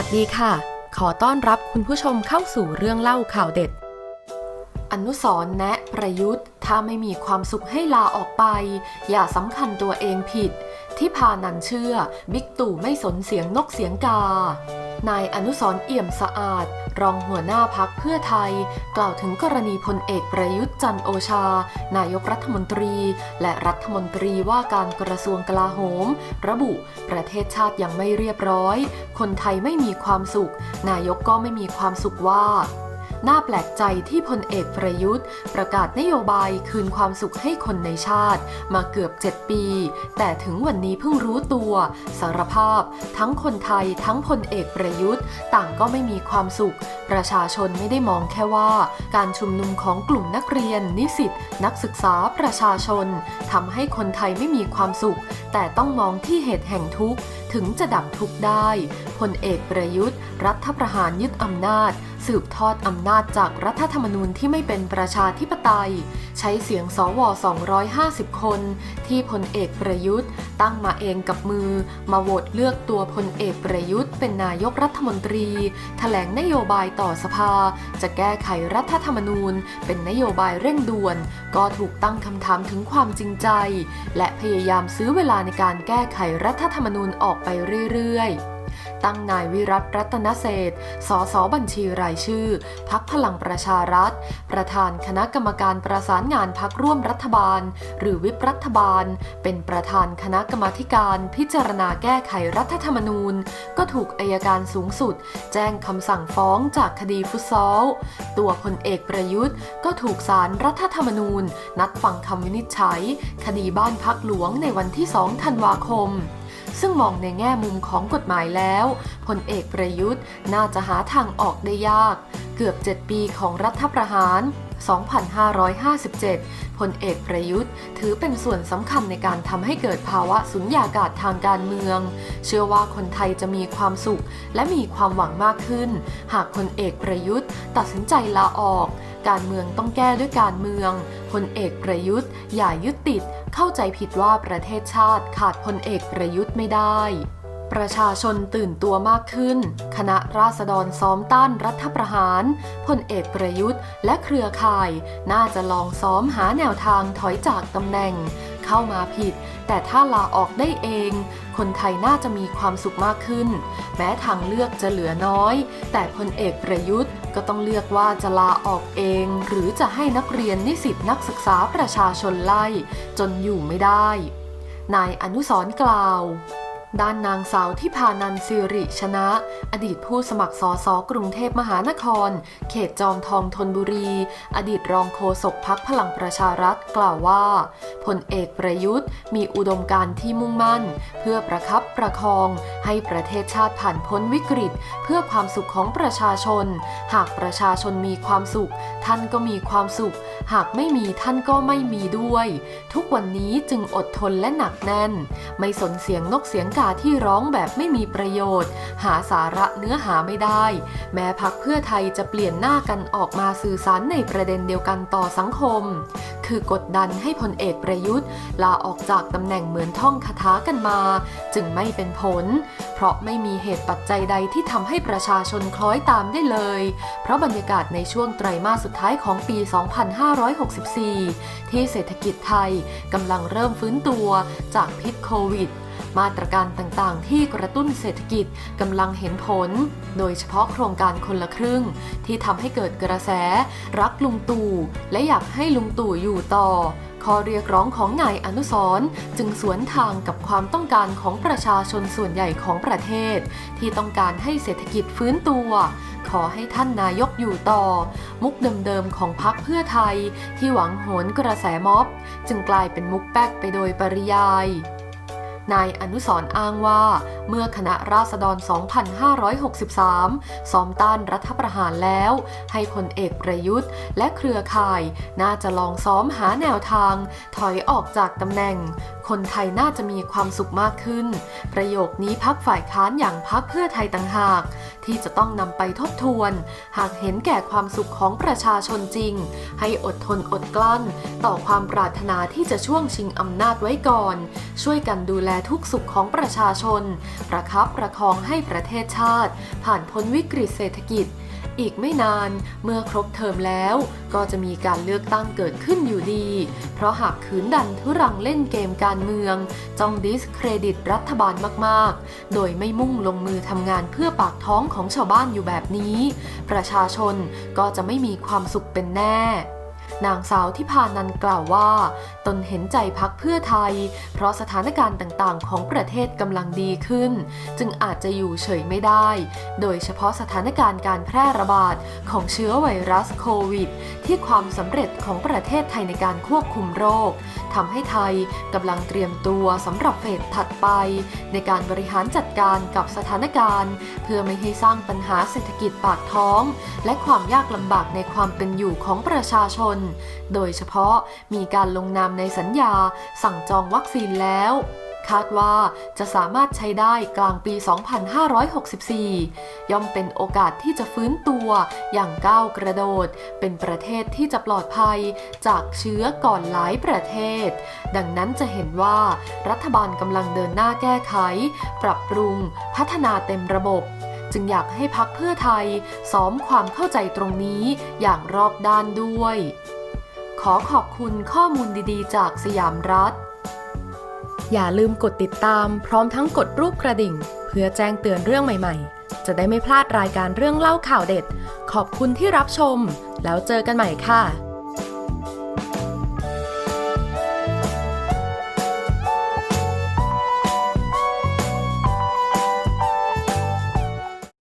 วัสดีค่ะ ขอต้อนรับคุณผู้ชมเข้าสู่เรื่องเล่าข่าวเด็ด อนุสรณ์แนะประยุทธ์ ถ้าไม่มีความสุขให้ลาออกไป อย่าสำคัญตัวเองผิด ที่พานันเชื่อ บิ๊กตู่ไม่สนเสียงนกเสียงกา นายอนุสรเอี่ยมสะอาด รองหัวหน้าพักเพื่อไทย กล่าวถึงกรณีพลเอกประยุทธ์จันโอชา นายกรัฐมนตรี และรัฐมนตรีว่าการกระทรวงกลาโหม ระบุ ประเทศชาติยังไม่เรียบร้อย คนไทยไม่มีความสุข นายกก็ไม่มีความสุขว่า น่าแปลกใจที่พลเอกประยุทธ์ ประกาศนโยบายคืนความสุขให้คนในชาติ มาเกือบ 7 ปี แต่ถึงวันนี้เพิ่งรู้ตัว สารภาพ ทั้งคนไทยทั้งพลเอกประยุทธ์ ต่างก็ไม่มีความสุข ประชาชนไม่ได้มองแค่ว่า การชุมนุมของกลุ่มนักเรียน นิสิตนักศึกษาประชาชนทำให้คนไทยไม่มีความสุข แต่ต้องมองที่เหตุแห่งทุกข์ถึงจะดับทุกข์ได้พลเอกประยุทธ์ รัฐประหารยึดอำนาจ สืบทอดอำนาจจากรัฐธรรมนูญที่ไม่เป็นประชาธิปไตย ใช้เสียงสว 250 คน ที่พลเอกประยุทธ์ ตั้งมาเองกับมือ มาโหวตเลือกตัวพลเอกประยุทธ์ เป็นนายกรัฐมนตรี แถลงนโยบายต่อสภา จะแก้ไขรัฐธรรมนูญ เป็นนโยบายเร่งด่วน ก็ถูกตั้งคำถามถึงความจริงใจ และพยายามซื้อเวลาในการแก้ไขรัฐธรรมนูญออกไปเรื่อยๆ ตั้งนายวิรัตรัตนเศษสสบัญชีรายชื่อ พักพลังประชารัฐ ประธานคณะกรรมการประสานงานพักร่วมรัฐบาล หรือวิปรัฐบาล เป็นประธานคณะกรรมาการพิจารณาแก้ไขรัฐธรรมนูญ ก็ถูกอายการสูงสุด แจ้งคำสั่งฟ้องจากคดีฟุตซอล ตัวพลเอกประยุทธ์ ก็ถูกศาลรรัฐธรรมนูญ นัดฟังคำวินิจฉัย คดีบ้านพักหลวงในวันที่ 2 ธันวาคม ซึ่งมองในแง่มุมของกฎหมายแล้วพลเอกประยุทธ์น่าจะหาทางออกได้ยาก เกือบ 7 ปีของรัฐประหาร 2557 พลเอกประยุทธ์ ถือเป็นส่วนสำคัญในการทำให้เกิดภาวะสุญญากาศทางการเมือง เชื่อว่าคนไทยจะมีความสุข และมีความหวังมากขึ้น หากพลเอกประยุทธ์ ตัดสินใจลาออก การเมืองต้องแก้ด้วยการเมืองพลเอกประยุทธ์ อย่ายึดติด เข้าใจผิดว่าประเทศชาติขาดพลเอกประยุทธ์ไม่ได้ ประชาชนตื่นตัวมากขึ้น คณะราษฎรซ้อมต้านรัฐประหารพลเอกประยุทธ์และเครือข่าย น่าจะลองซ้อมหาแนวทางถอยจากตำแหน่ง เข้ามาผิด แต่ถ้าลาออกได้เอง คนไทยน่าจะมีความสุขมากขึ้น แม้ทางเลือกจะเหลือน้อย แต่พลเอกประยุทธ์ก็ต้องเลือกว่าจะลาออกเอง หรือจะให้นักเรียนนิสิตนักศึกษาประชาชนไล่ จนอยู่ไม่ได้ นายอนุสรกล่าว ด้านนางสาวที่พานันสิริชนะ อดีตผู้สมัครสอสอกรุงเทพมหานคร เขตจอมทองธนบุรี อดีตรองโฆษกพักพลังประชารัฐกล่าวว่าพลเอกประยุทธ์ มีอุดมการณ์ที่มุ่งมั่น เพื่อประคับประคอง ให้ประเทศชาติผ่านพ้นวิกฤต เพื่อความสุขของประชาชน หากประชาชนมีความสุข ท่านก็มีความสุข หากไม่มีท่านก็ไม่มีด้วย ทุกวันนี้จึงอดทนและหนักแน่น ไม่สนเสียงนกเสียงกาที่ร้องแบบไม่มีประโยชน์ หาสาระเนื้อหาไม่ได้ แม้พักเพื่อไทยจะเปลี่ยนหน้ากันออกมาสื่อสารในประเด็นเดียวกันต่อสังคม คือกดดันให้พลเอกประยุทธ์ ลาออกจากตำแหน่งเหมือนท่องคาถากันมา จึงไม่เป็นผล เพราะไม่มีเหตุปัจจัยใดที่ทำให้ประชาชนคล้อยตามได้เลย เพราะบรรยากาศในช่วงไตรมาสสุดท้ายของปี 2564 ที่เศรษฐกิจไทยกำลังเริ่มฟื้นตัวจากพิษโควิด มาตรการต่างๆ ที่กระตุ้นเศรษฐกิจกำลังเห็นผล โดยเฉพาะโครงการคนละครึ่ง ที่ทำให้เกิดกระแส รักลุงตู่และอยากให้ลุงตู่อยู่ต่อข้อเรียกร้องของนายอนุสรจึงสวนทางกับความต้องการของประชาชนส่วนใหญ่ของประเทศ ที่ต้องการให้เศรษฐกิจฟื้นตัว ขอให้ท่านนายกอยู่ต่อ มุกเดิมๆของพรรคเพื่อไทย ที่หวังโหนกระแสม็อบ จึงกลายเป็นมุกแป๊กไปโดยปริยาย นายอนุสรอ้างว่า เมื่อคณะราษฎร 2563 ซ้อมต้านรัฐประหารแล้ว ให้พลเอกประยุทธ์ และเครือข่าย น่าจะลองซ้อมหาแนวทาง ถอยออกจากตำแหน่ง คนไทยน่าจะมีความสุขมากขึ้น ประโยคนี้พักฝ่ายค้านอย่างพักเพื่อไทยต่างหาก ที่จะต้องนำไปทบทวน หากเห็นแก่ความสุขของประชาชนจริง ให้อดทนอดกลั้น ต่อความปรารถนาที่จะช่วงชิงอำนาจไว้ก่อน ช่วยกันดูแลทุกสุขของประชาชน ประคับประคองให้ประเทศชาติ ผ่านพ้นวิกฤตเศรษฐกิจ อีกไม่นานเมื่อครบเทอมแล้ว ก็จะมีการเลือกตั้งเกิดขึ้นอยู่ดี เพราะหากขืนดันทุรังเล่นเกมการเมือง จ้องดิสเครดิตรัฐบาลมาก ๆ โดยไม่มุ่งลงมือทำงานเพื่อปากท้องของชาวบ้านอยู่แบบนี้ ประชาชนก็จะไม่มีความสุขเป็นแน่นางสาวที่พานันกล่าวว่า ตนเห็นใจพักเพื่อไทย เพราะสถานการณ์ต่างๆ ของประเทศกำลังดีขึ้น จึงอาจจะอยู่เฉยไม่ได้ โดยเฉพาะสถานการณ์การแพร่ระบาดของเชื้อไวรัสโควิด ที่ความสำเร็จของประเทศไทยในการควบคุมโรคทำให้ไทยกำลังเตรียมตัวสำหรับเฟสถัดไป ในการบริหารจัดการกับสถานการณ์ เพื่อไม่ให้สร้างปัญหาเศรษฐกิจปากท้อง และความยากลำบากในความเป็นอยู่ของประชาชน โดยเฉพาะมีการลงนามในสัญญาสั่งจองวัคซีนแล้ว คาดว่าจะสามารถใช้ได้กลางปี 2564 ย่อมเป็นโอกาสที่จะฟื้นตัวอย่างก้าวกระโดด เป็นประเทศที่จะปลอดภัยจากเชื้อก่อนหลายประเทศ ดังนั้นจะเห็นว่ารัฐบาลกำลังเดินหน้าแก้ไข ปรับปรุง พัฒนาเต็มระบบจึงอยากให้พักเพื่อไทย ซ้อมความเข้าใจตรงนี้อย่างรอบด้านด้วย ขอขอบคุณข้อมูลดีๆ จากสยามรัฐ อย่าลืมกดติดตามพร้อมทั้งกดรูปกระดิ่ง เพื่อแจ้งเตือนเรื่องใหม่ๆ จะได้ไม่พลาดรายการเรื่องเล่าข่าวเด็ด ขอบคุณที่รับชม แล้วเจอกันใหม่ค่ะ